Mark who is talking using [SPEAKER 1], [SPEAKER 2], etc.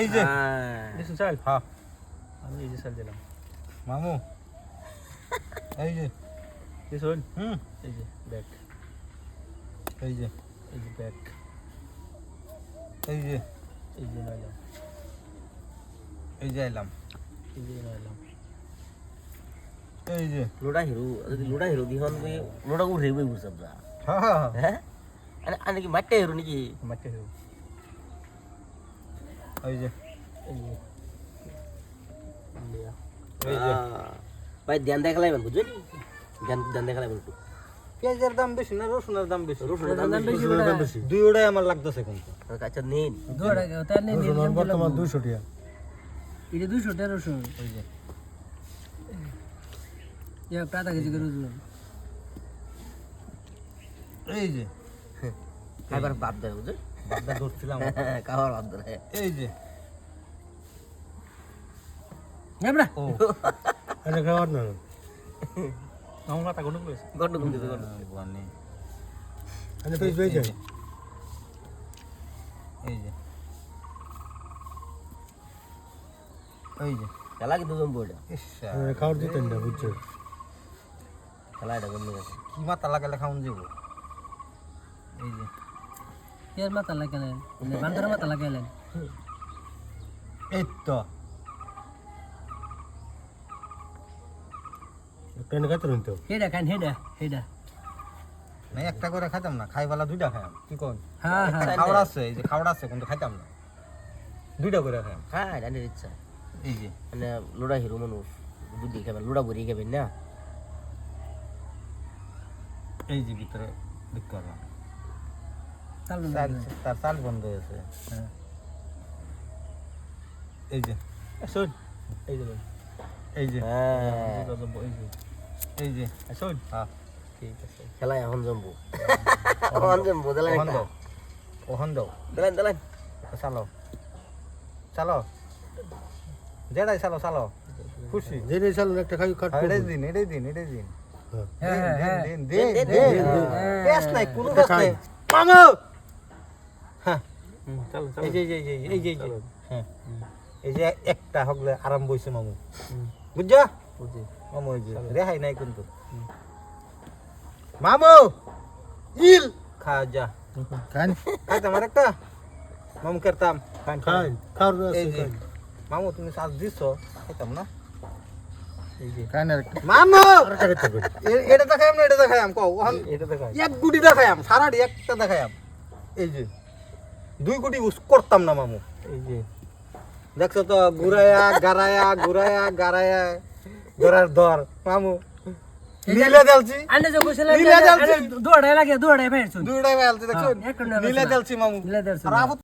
[SPEAKER 1] এই যে।
[SPEAKER 2] হ্যাঁ।
[SPEAKER 3] চাল।
[SPEAKER 1] হ্যাঁ
[SPEAKER 3] আমি এই যে চাল দিলাম।
[SPEAKER 1] মামু। এই যে।
[SPEAKER 3] দিছো
[SPEAKER 1] হুম।
[SPEAKER 3] এই যে ব্যাগ।
[SPEAKER 1] এই যে।
[SPEAKER 3] এই যে ব্যাগ।
[SPEAKER 1] এই যে।
[SPEAKER 3] এই যে নাইলাম
[SPEAKER 1] এই যে এলাম
[SPEAKER 3] এই যে নাইলাম
[SPEAKER 1] এই যে।
[SPEAKER 2] লোডা হিরো যদি লোডা হিরো দিহন বে লোডা উঠে বই বুঝাব যা।
[SPEAKER 1] হ্যাঁ হ্যাঁ হ্যাঁ।
[SPEAKER 2] হ্যাঁ আরে আনে কি মাঠে হিরো নাকি?
[SPEAKER 3] মাঠে হিরো।
[SPEAKER 1] এই যে
[SPEAKER 3] এই যে। লিয়া
[SPEAKER 1] এই যে।
[SPEAKER 2] ভাই ধ্যান দেখালাইবেন বুঝছেন ধ্যান ধ্যান দেখালাইবেন একটু।
[SPEAKER 1] পেঁয়াজের দাম বেশি না রসুনের দাম বেশি?
[SPEAKER 2] রসুনের দাম বেশি।
[SPEAKER 4] দাম বেশি।
[SPEAKER 1] দুই ওটাই আমার লাগতেছে কিন্তু
[SPEAKER 2] আচ্ছা নিন।
[SPEAKER 4] রসুন বর্তমান দুইশো টাকা
[SPEAKER 5] এটা দুশো টাকা রসুন।
[SPEAKER 1] এই যে।
[SPEAKER 5] আধা কেজি করে রসুন।
[SPEAKER 1] এই যে।
[SPEAKER 2] খাইবার বাদ দেয় বুঝছেন
[SPEAKER 1] বাদটা ধরছিলাম।
[SPEAKER 2] খাবার বাদ দেয়
[SPEAKER 1] এই যে। ও।
[SPEAKER 4] না।
[SPEAKER 3] আমার গন্ডগোল হয়েছে
[SPEAKER 4] পেজ
[SPEAKER 1] এই এই
[SPEAKER 2] খেলা জমবো এটা
[SPEAKER 1] ইস,
[SPEAKER 4] খাওয়ার দিতেন না বুঝছ?
[SPEAKER 2] খেলা এটা গেছে।
[SPEAKER 1] কি মাথা লাগালে খাওন যাব এই যে।
[SPEAKER 5] ইয়ার মাথা লাগালেন বান্দরের মাথা লাগালেন
[SPEAKER 1] এই তো
[SPEAKER 4] কেন তো?
[SPEAKER 5] হেডা খান হেডা হেডা।
[SPEAKER 1] না একটা করে খাইতাম না খাইবালা দুইটা খাইম কি কোন
[SPEAKER 5] হ্যাঁ হ্যাঁ।
[SPEAKER 1] খাওড়া আছে এই যে আছে কিন্তু খাইতাম না। দুইটা করে খাইম
[SPEAKER 2] হ্যাঁ জানির ইচ্ছা।
[SPEAKER 1] এই যে।
[SPEAKER 2] মানে লোডা হিরো মানুষ বুদ্ধি খাবেন লোডা ভরি খাবেন না?
[SPEAKER 1] এই যে ভিতরে তার চাল বন্ধ হয়েছে।
[SPEAKER 5] হ্যাঁ।
[SPEAKER 1] এই যে
[SPEAKER 3] শোন এই যে
[SPEAKER 1] এই যে
[SPEAKER 2] হ্যাঁ।
[SPEAKER 3] এই যে শোন।
[SPEAKER 1] হ্যাঁ
[SPEAKER 3] ঠিক আছে।
[SPEAKER 2] খেলা এখন জমবো। এখন জমবো দিলেন
[SPEAKER 1] ওহন দাও। ওহন দাও।
[SPEAKER 2] দিলেন দিলেন
[SPEAKER 1] চালো। চালো। যেটাই চালো চালো। খুশি।
[SPEAKER 4] জেনে চালু একটা খাই কাট
[SPEAKER 1] হ্যাঁ, এটাই দিন এটাই দিন এটাই দিন।
[SPEAKER 5] হ্যাঁ হ্যাঁ হ্যাঁ।
[SPEAKER 1] দিন দে
[SPEAKER 2] দে,
[SPEAKER 1] দে
[SPEAKER 2] দে,
[SPEAKER 1] পেস্ট নাই কোনো পেস্ট নাই। মামু! হ্যাঁ
[SPEAKER 3] চলো
[SPEAKER 1] এই যে এই যে এই হ্যাঁ এই একটা হগলে আরাম বইছে মামু। বুঝছ?
[SPEAKER 3] বুঝি
[SPEAKER 1] মামু এই যে রেহাই নাই কিন্তু। মামু! ইল! খা যা।
[SPEAKER 4] খান
[SPEAKER 1] খাইতাম আর একটা। মামু করতাম
[SPEAKER 3] খান
[SPEAKER 4] খান খাওয়ার
[SPEAKER 1] এই যে মামু তুমি সাজ দিছ খাইতাম না? মামু! এটা দেখাইম না এটা দেখাইম কও।
[SPEAKER 3] এটা দেখাই।
[SPEAKER 1] এক গুটি দেখাইম সারাটি একটা দেখাইম। এই যে। দুই কোটি ইউজ করতাম না মামু।
[SPEAKER 3] এই যে।
[SPEAKER 1] দেখছ তো ঘুরায়া গারায়া ঘুরায়া গারায়া ধরার ধর মামু নীলে দেলছি
[SPEAKER 5] যে
[SPEAKER 1] নীলা।
[SPEAKER 5] দৌড়াই লাগে দৌড়াই
[SPEAKER 1] নীলে মামু।
[SPEAKER 5] নীলা